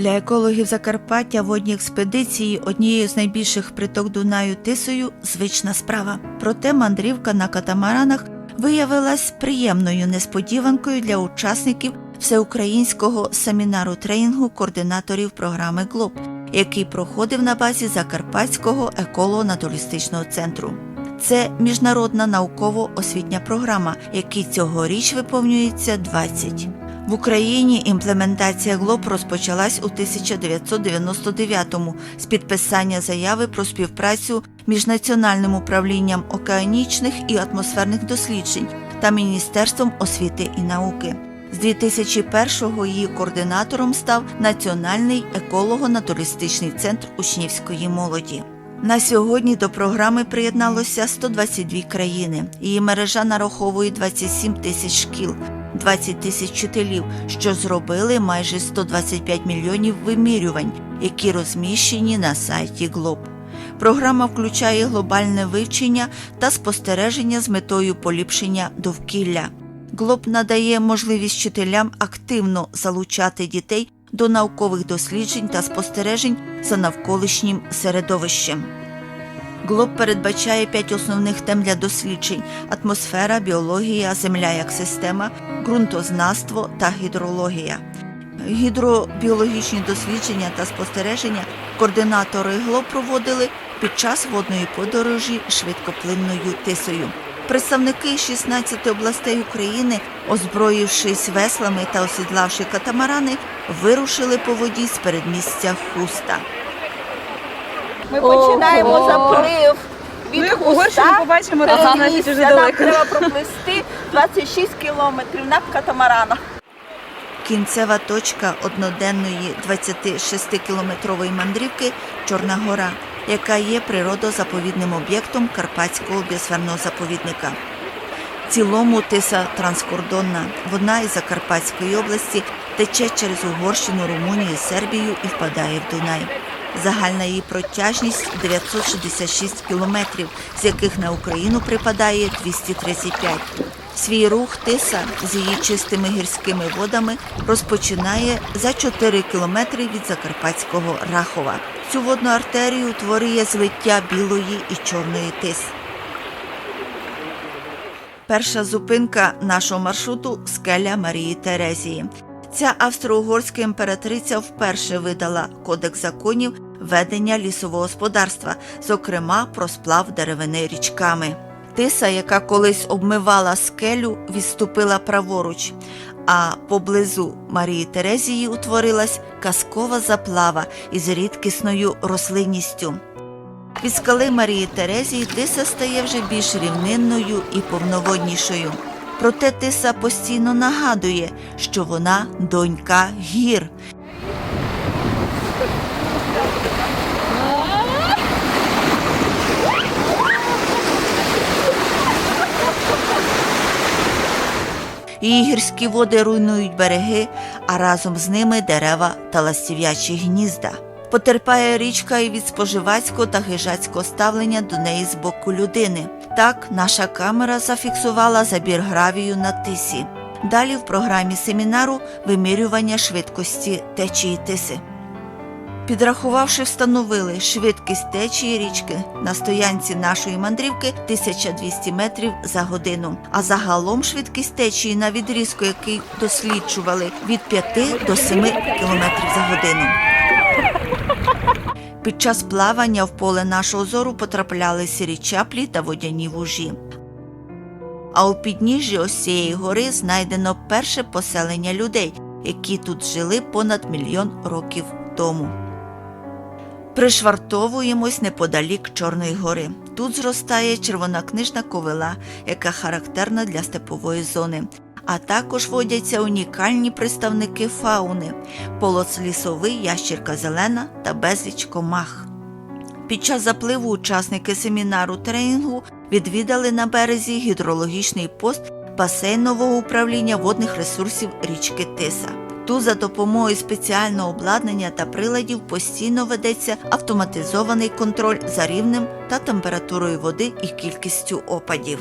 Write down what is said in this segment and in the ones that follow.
Для екологів Закарпаття водні експедиції однією з найбільших приток Дунаю Тисою звична справа. Проте мандрівка на катамаранах виявилась приємною несподіванкою для учасників всеукраїнського семінару тренінгу координаторів програми ГЛОБ, який проходив на базі Закарпатського еколого-натуристичного центру. Це міжнародна науково-освітня програма, якій цьогоріч виповнюється 20. В Україні імплементація ГЛОБ розпочалась у 1999-му з підписання заяви про співпрацю між Національним управлінням океанічних і атмосферних досліджень та Міністерством освіти і науки. З 2001-го її координатором став Національний еколого-натуристичний центр учнівської молоді. На сьогодні до програми приєдналося 122 країни. Її мережа нараховує 27 тисяч шкіл, 20 тисяч вчителів, що зробили майже 125 мільйонів вимірювань, які розміщені на сайті Глоб. Програма включає глобальне вивчення та спостереження з метою поліпшення довкілля. Глоб надає можливість вчителям активно залучати дітей до наукових досліджень та спостережень за навколишнім середовищем. Глоб передбачає п'ять основних тем для досліджень: атмосфера, біологія, земля як система, ґрунтознавство та гідрологія. Гідробіологічні дослідження та спостереження координатори ГЛОБ проводили під час водної подорожі швидкоплинною тисою. Представники 16 областей України, озброївшись веслами та осідлавши катамарани, вирушили по воді з передмістя Хуста. Ми починаємо заплив від Ну, Угорщину побачимо, то це значить місце. Нам далеко. треба проплисти 26 кілометрів на катамаранах. Кінцева точка одноденної 26-кілометрової мандрівки Чорна Гора, яка є природозаповідним об'єктом Карпатського біосферного заповідника. В цілому тиса транскордонна. Вона із Закарпатської області тече через Угорщину, Румунію, Сербію і впадає в Дунай. Загальна її протяжність 966 кілометрів, з яких на Україну припадає 235. Свій рух тиса з її чистими гірськими водами розпочинає за 4 кілометри від Закарпатського Рахова. Цю водну артерію утворює злиття білої і чорної тис. Перша зупинка нашого маршруту скеля Марії Терезії. Ця австро-угорська імператриця вперше видала кодекс законів ведення лісового господарства, зокрема про сплав деревини річками. Тиса, яка колись обмивала скелю, відступила праворуч, а поблизу Марії Терезії утворилась казкова заплава із рідкісною рослинністю. Від скали Марії Терезії тиса стає вже більш рівнинною і повноводнішою. Проте тиса постійно нагадує, що вона донька гір. Її гірські води руйнують береги, а разом з ними дерева та ластів'ячі гнізда. Потерпає річка і від споживацького та хижацького ставлення до неї з боку людини. Так, наша камера зафіксувала забір гравію на тисі. Далі в програмі семінару вимірювання швидкості течії тиси. Підрахувавши, встановили швидкість течії річки на стоянці нашої мандрівки 1200 метрів за годину. А загалом швидкість течії на відрізку, який досліджували від 5 до 7 км за годину. Під час плавання в поле нашого зору потрапляли сірі чаплі та водяні вужі. А у підніжжі ось цієї гори знайдено перше поселення людей, які тут жили понад мільйон років тому. Пришвартовуємось неподалік Чорної гори. Тут зростає червонокнижна ковила, яка характерна для степової зони. А також водяться унікальні представники фауни полоц лісовий, ящірка зелена та безліч комах. Під час запливу учасники семінару тренінгу відвідали на березі гідрологічний пост басейнового управління водних ресурсів річки Тиса. Тут за допомогою спеціального обладнання та приладів постійно ведеться автоматизований контроль за рівнем та температурою води і кількістю опадів.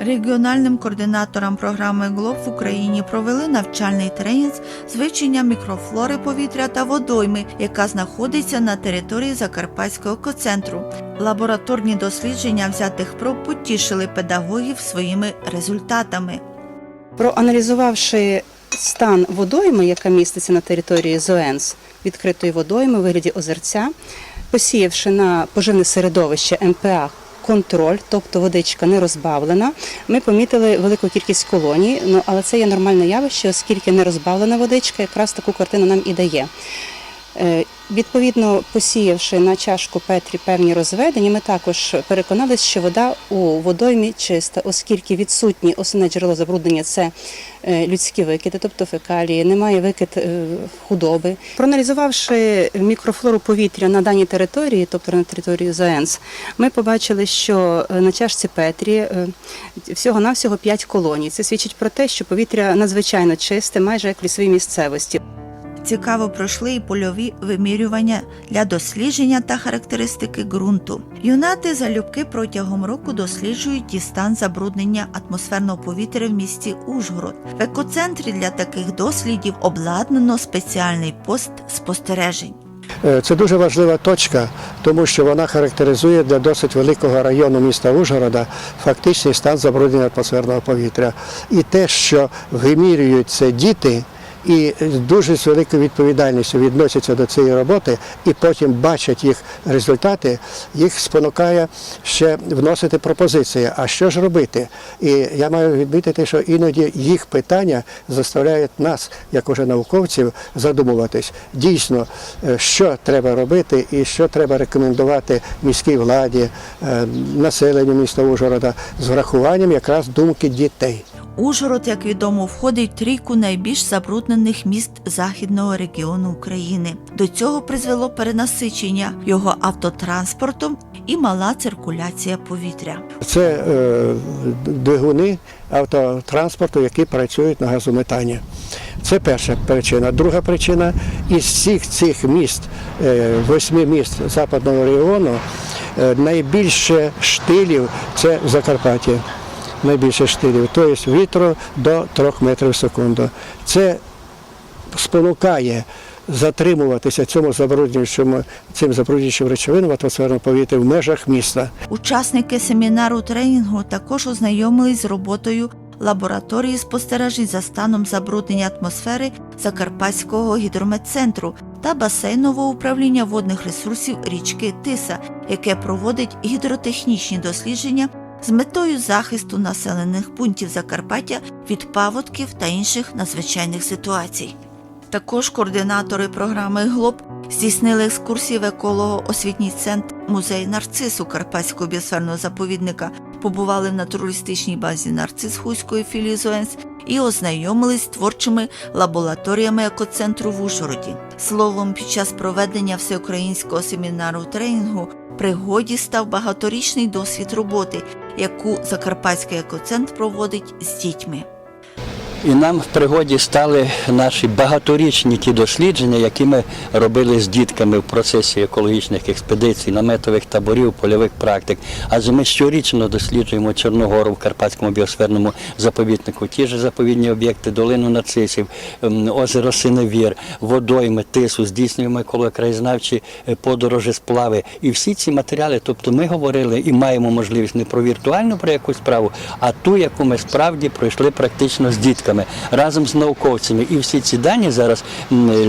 Регіональним координаторам програми ГЛОБ в Україні провели навчальний тренінг з вивчення мікрофлори повітря та водойми, яка знаходиться на території Закарпатського екоцентру. Лабораторні дослідження взятих проб потішили педагогів своїми результатами. Проаналізувавши стан водойми, яка міститься на території ЗОЕНС, відкритої водойми у вигляді озерця, посіявши на поживне середовище МПА контроль, тобто водичка не розбавлена, ми помітили велику кількість колоній, ну, але це є нормальне явище, оскільки не розбавлена водичка якраз таку картину нам і дає. Е, Відповідно, посіявши на чашку Петрі певні розведення, ми також переконалися, що вода у водоймі чиста, оскільки відсутні основне джерело забруднення це е, людські викиди, тобто фекалії, немає викид е, худоби. Проаналізувавши мікрофлору повітря на даній території, тобто на території ЗАЕНС, ми побачили, що на чашці Петрі всього-навсього 5 колоній. Це свідчить про те, що повітря надзвичайно чисте, майже як в лісовій місцевості. Цікаво пройшли і польові вимірювання для дослідження та характеристики ґрунту. Юнати залюбки протягом року досліджують і стан забруднення атмосферного повітря в місті Ужгород. В екоцентрі для таких дослідів обладнано спеціальний пост спостережень. Е, Це дуже важлива точка, тому що вона характеризує для досить великого району міста Ужгорода фактичний стан забруднення атмосферного повітря. І те, що вимірюють це діти. І дуже з великою відповідальністю відносяться до цієї роботи і потім бачать їх результати, їх спонукає ще вносити пропозиції. А що ж робити? І я маю відмітити, що іноді їх питання заставляють нас, як уже науковців, задумуватись дійсно, е, що треба робити і що треба рекомендувати міській владі, е, населенню міста Ужгорода з врахуванням якраз думки дітей. Ужгород, як відомо, входить в трійку найбільш забруднених міст західного регіону України. До цього призвело перенасичення його автотранспортом і мала циркуляція повітря. Це е, двигуни автотранспорту, які працюють на газометані. Це перша причина. Друга причина із всіх цих міст, е, восьми міст западного регіону, е, найбільше штилів це в Закарпатті. Найбільше штилів, тобто вітру до 3 метрів в секунду. Це спонукає затримуватися цьому забруднюючому цим забруднюючим речовинам в атмосферному повітрі в межах міста. Учасники семінару тренінгу також ознайомились з роботою лабораторії спостережень за станом забруднення атмосфери Закарпатського гідрометцентру та басейнового управління водних ресурсів річки Тиса, яке проводить гідротехнічні дослідження з метою захисту населених пунктів Закарпаття від паводків та інших надзвичайних ситуацій. Також координатори програми ГЛОБ здійснили екскурсії в еколого-освітній центр музей нарцису Карпатського біосферного заповідника, побували на туристичній базі нарцис Хуської філії ЗОЕНС і ознайомились з творчими лабораторіями екоцентру в Ужгороді. Словом, під час проведення всеукраїнського семінару тренінгу пригоді став багаторічний досвід роботи, яку Закарпатський екоцентр проводить з дітьми. І нам в пригоді стали наші багаторічні ті дослідження, які ми робили з дітками в процесі екологічних експедицій, наметових таборів, польових практик. Адже ми щорічно досліджуємо Чорногору в Карпатському біосферному заповіднику, ті ж заповідні об'єкти, долину нарцисів, озеро Синевір, водойми, тису, здійснюємо еколого-краєзнавчі е, подорожі, сплави. І всі ці матеріали, тобто ми говорили і маємо можливість не про віртуальну про якусь справу, а ту, яку ми справді пройшли практично з дітками разом з науковцями. І всі ці дані зараз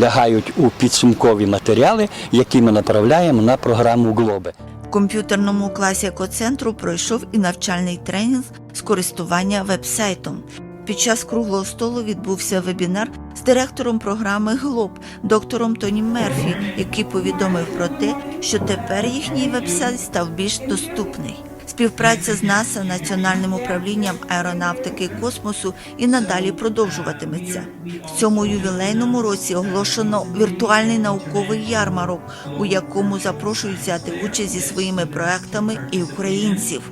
лягають у підсумкові матеріали, які ми направляємо на програму Глоби. В комп'ютерному класі екоцентру пройшов і навчальний тренінг з користування вебсайтом. Під час круглого столу відбувся вебінар з директором програми ГЛОБ, доктором Тоні Мерфі, який повідомив про те, що тепер їхній вебсайт став більш доступний. Співпраця з НАСА, Національним управлінням аеронавтики і космосу і надалі продовжуватиметься. В цьому ювілейному році оголошено віртуальний науковий ярмарок, у якому запрошують взяти участь зі своїми проектами і українців.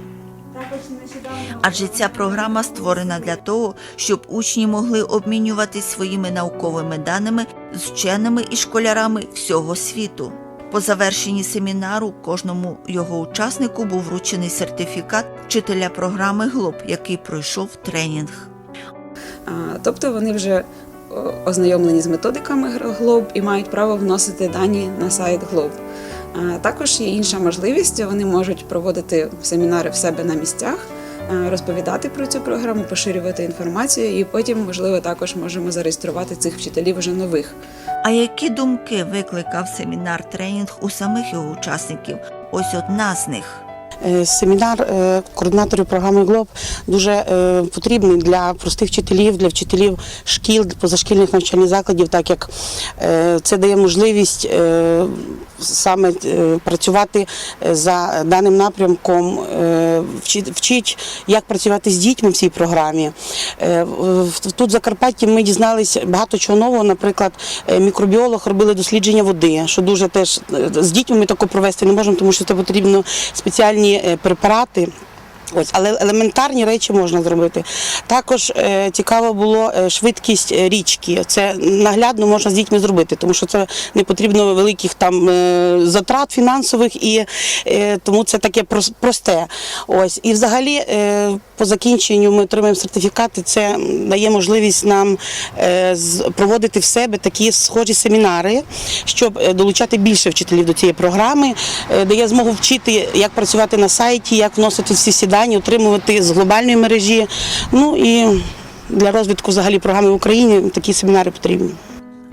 Адже ця програма створена для того, щоб учні могли обмінюватись своїми науковими даними з вченими і школярами всього світу. По завершенні семінару кожному його учаснику був вручений сертифікат вчителя програми ГЛОБ, який пройшов тренінг. Тобто вони вже ознайомлені з методиками Globe і мають право вносити дані на сайт. А, Також є інша можливість, вони можуть проводити семінари в себе на місцях, розповідати про цю програму, поширювати інформацію, і потім, можливо, також можемо зареєструвати цих вчителів вже нових. А які думки викликав семінар тренінг у самих його учасників? Ось одна з них. Е, Семінар е, координаторів програми ГЛОБ дуже е, потрібний для простих вчителів, для вчителів шкіл, позашкільних навчальних закладів, так як це дає можливість саме е, працювати е, за даним напрямком, е, вчить, як працювати з дітьми в цій програмі. Тут в Закарпатті ми дізналися багато чого нового. Наприклад, мікробіолог робили дослідження води, що дуже теж з дітьми ми тако провести не можемо, тому що це потрібно спеціальні препарати. Ось, але елементарні речі можна зробити. Також е, цікаво було е, швидкість річки. Це наглядно можна з дітьми зробити, тому що це не потрібно великих там е, затрат фінансових, і е, тому це таке просте. Ось і взагалі е, по закінченню ми отримаємо сертифікати. Це дає можливість нам е, проводити в себе такі схожі семінари, щоб е, долучати більше вчителів до цієї програми, е, дає змогу вчити, як працювати на сайті, як вносити всі ці дані, отримувати з глобальної мережі. Ну і для розвитку взагалі програми в Україні такі семінари потрібні.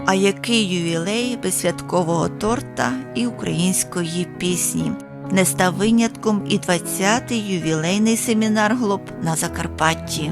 А який ювілей без святкового торта і української пісні? Не став винятком і 20-й ювілейний семінар ГЛОБ на Закарпатті.